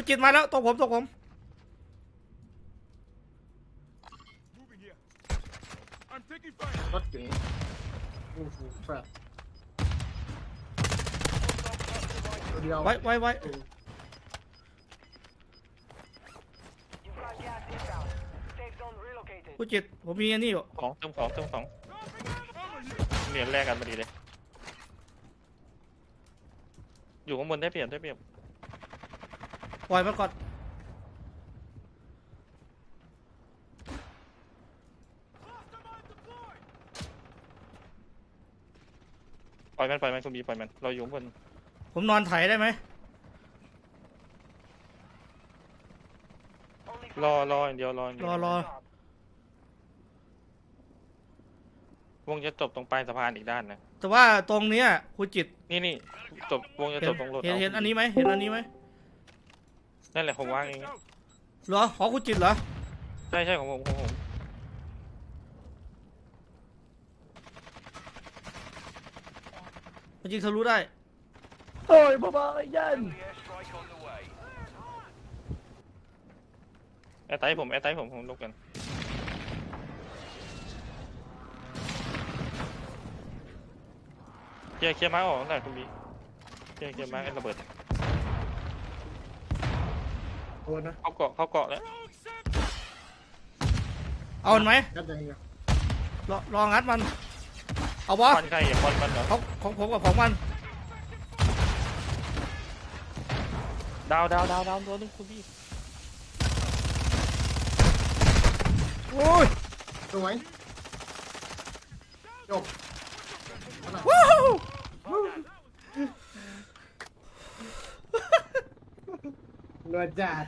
คุณจิตมาแล้วตรงผมตรงผม Moving here. I'm taking fire. รถอยู่นี่โอ้โหแฟร์ตัวเดียวไว้ไว้ไว้อืม You've got gas inbound. Safe zone relocated. คุณจิตผมมีอันนี้อยู่ของเติมของเติมของเหรียญแรกกันพอดีเลย อยู่ข้างบนได้เปรียบได้เปรียบ ปล่อยมันก่อนปล่อยมันปล่อยมันคุณบีปล่อยมัน เราอยู่ข้างบนผมนอนไถได้ไหม Only รอรออย่างเดียวรออย่างเดีรยวอรอวงจะจบตรงปลายสะพานอีกด้านนะแต่ว่าตรงเนี้ยคุณจิตนี่นี่จบวงจะเห็จนบตรงรถเห็นเอา เห็นอันนี้ไหมเห็นอันนี้ไหม นั่นแหละผมวางเอง Out. เหรอของคุณจิตเหรอใช่ใช่ของผมของผมมันยิงทะลุได้โอ้ยพ่อบ้ายัน friendly airstrike on the way. แอร์ไตผมแอร์ไตผมผมลบกันเคลียร์เคลียร์มาร์กออกหน่อยคุณบีเคลียร์เคลียร์มาร์กไอ้ระเบิด โดนนะเข้าเกาะเข้าเกาะแล้วเอามันไหมยัดอย่างเดียวรอรองัดมัน เอาบอควันใครอะควันมันเหรอของของผมกับของมัน ดาวดาวดาวดาวตัวนึงคุณบีโอ้ยสวยจบว้าวรวดจัด